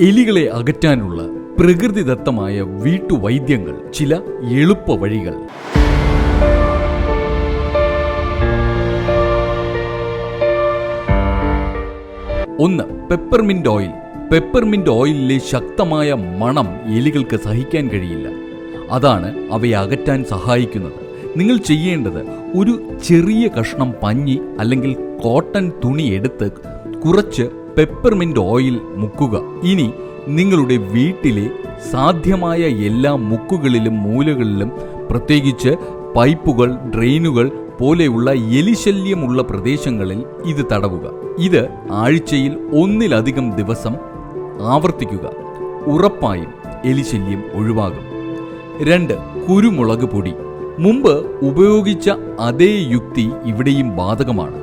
എലികളെ അകറ്റാനുള്ള പ്രകൃതിദത്തമായ വീട്ടുവൈദ്യങ്ങൾ ചില എളുപ്പ വഴികൾ. ഒന്ന് പെപ്പർമിന്റ് ഓയിൽ പെപ്പർമിന്റ് ഓയിലിലെ ശക്തമായ മണം എലികൾക്ക് സഹിക്കാൻ കഴിയില്ല. അതാണ് അവയെ അകറ്റാൻ സഹായിക്കുന്നത്. നിങ്ങൾ ചെയ്യേണ്ടത് ഒരു ചെറിയ കഷ്ണം പഞ്ഞി അല്ലെങ്കിൽ കോട്ടൺ തുണി എടുത്ത് കുറച്ച് പെപ്പർമിന്റ് ഓയിൽ മുക്കുക. ഇനി നിങ്ങളുടെ വീട്ടിലെ സാധ്യമായ എല്ലാ മുക്കുകളിലും മൂലകളിലും പ്രത്യേകിച്ച് പൈപ്പുകൾ ഡ്രെയിനുകൾ പോലെയുള്ള എലിശല്യമുള്ള പ്രദേശങ്ങളിൽ ഇത് തടവുക. ഇത് ആഴ്ചയിൽ ഒന്നിലധികം ദിവസം ആവർത്തിക്കുക. ഉറപ്പായും എലിശല്യം ഒഴിവാകും. രണ്ട് കുരുമുളക് പൊടി. മുമ്പ് ഉപയോഗിച്ച അതേ യുക്തി ഇവിടെയും ബാധകമാണ്.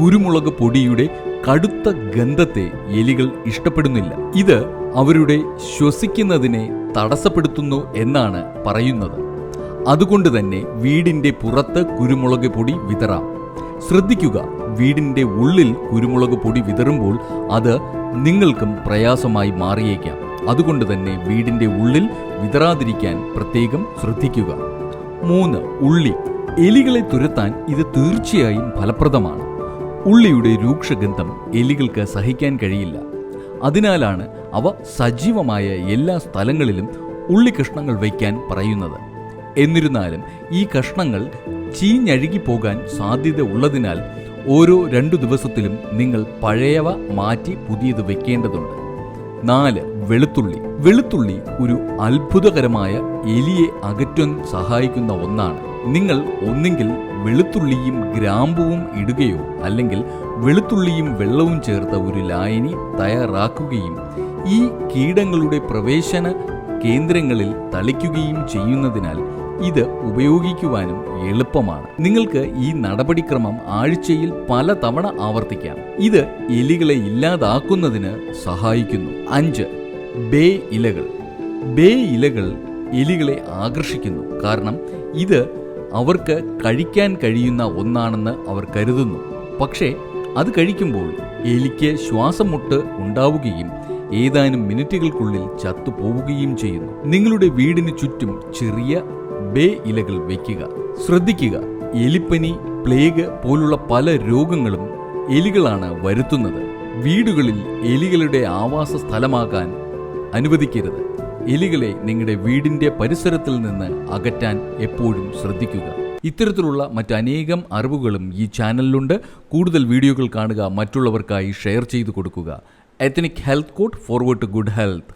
കുരുമുളക് പൊടിയുടെ കടുത്ത ഗന്ധത്തെ എലികൾ ഇഷ്ടപ്പെടുന്നില്ല. ഇത് അവരുടെ ശ്വസിക്കുന്നതിനെ തടസ്സപ്പെടുത്തുന്നു എന്നാണ് പറയുന്നത്. അതുകൊണ്ട് തന്നെ വീടിന്റെ പുറത്ത് കുരുമുളക് പൊടി വിതറാം. ശ്രദ്ധിക്കുക വീടിന്റെ ഉള്ളിൽ കുരുമുളക് പൊടി വിതറുമ്പോൾ അത് നിങ്ങൾക്കും പ്രയാസമായി മാറിയേക്കാം. അതുകൊണ്ട് തന്നെ വീടിന്റെ ഉള്ളിൽ വിതറാതിരിക്കാൻ പ്രത്യേകം ശ്രദ്ധിക്കുക. മൂന്ന് ഉള്ളി. എലികളെ തുരത്താൻ ഇത് തീർച്ചയായും ഫലപ്രദമാണ്. ഉള്ളിയുടെ രൂക്ഷഗന്ധം എലികൾക്ക് സഹിക്കാൻ കഴിയില്ല. അതിനാലാണ് അവ സജീവമായ എല്ലാ സ്ഥലങ്ങളിലും ഉള്ളി കഷ്ണങ്ങൾ വയ്ക്കാൻ പറയുന്നത്. എന്നിരുന്നാലും ഈ കഷ്ണങ്ങൾ ചീഞ്ഞഴുകി പോകാൻ സാധ്യത ഉള്ളതിനാൽ ഓരോ രണ്ടു ദിവസത്തിലും നിങ്ങൾ പഴയവ മാറ്റി പുതിയത് വെക്കേണ്ടതുണ്ട് നാല് വെളുത്തുള്ളി. വെളുത്തുള്ളി ഒരു അത്ഭുതകരമായ എലിയെ അകറ്റാൻ സഹായിക്കുന്ന ഒന്നാണ്. നിങ്ങൾ ഒന്നെങ്കിൽ വെളുത്തുള്ളിയും ഗ്രാമ്പുവും ഇടുകയോ അല്ലെങ്കിൽ വെളുത്തുള്ളിയും വെള്ളവും ചേർത്ത ഒരു ലായനി തയ്യാറാക്കുകയും ഈ കീടങ്ങളുടെ പ്രവേശന കേന്ദ്രങ്ങളിൽ തളിക്കുകയും ചെയ്യുന്നതിനാൽ ഇത് ഉപയോഗിക്കുവാനും എളുപ്പമാണ്. നിങ്ങൾക്ക് ഈ നടപടിക്രമം ആഴ്ചയിൽ പല തവണ ആവർത്തിക്കാം. ഇത് എലികളെ ഇല്ലാതാക്കുന്നതിന് സഹായിക്കുന്നു. അഞ്ച് ബേ ഇലകൾ. ബേ ഇലകൾ എലികളെ ആകർഷിക്കുന്നു. കാരണം ഇത് അവർക്ക് കഴിക്കാൻ കഴിയുന്ന ഒന്നാണെന്ന് അവർ കരുതുന്നു. പക്ഷേ അത് കഴിക്കുമ്പോൾ എലിക്ക് ശ്വാസം മുട്ട് ഉണ്ടാവുകയും ഏതാനും മിനിറ്റുകൾക്കുള്ളിൽ ചത്തുപോവുകയും ചെയ്യുന്നു. നിങ്ങളുടെ വീടിന് ചുറ്റും ചെറിയ ബേ ഇലകൾ വയ്ക്കുക. ശ്രദ്ധിക്കുക. എലിപ്പനി പ്ലേഗ് പോലുള്ള പല രോഗങ്ങളും എലികളാണ് വരുത്തുന്നത്. വീടുകളിൽ എലികളുടെ ആവാസ സ്ഥലമാകാൻ അനുവദിക്കരുത്. എലികളെ നിങ്ങളുടെ വീടിന്റെ പരിസരത്തിൽ നിന്ന് അകറ്റാൻ എപ്പോഴും ശ്രദ്ധിക്കുക. ഇത്തരത്തിലുള്ള മറ്റനേകം അറിവുകളും ഈ ചാനലിലുണ്ട്. കൂടുതൽ വീഡിയോകൾ കാണുക മറ്റുള്ളവർക്കായി ഷെയർ ചെയ്തു കൊടുക്കുക. Ethnic health code forward to good health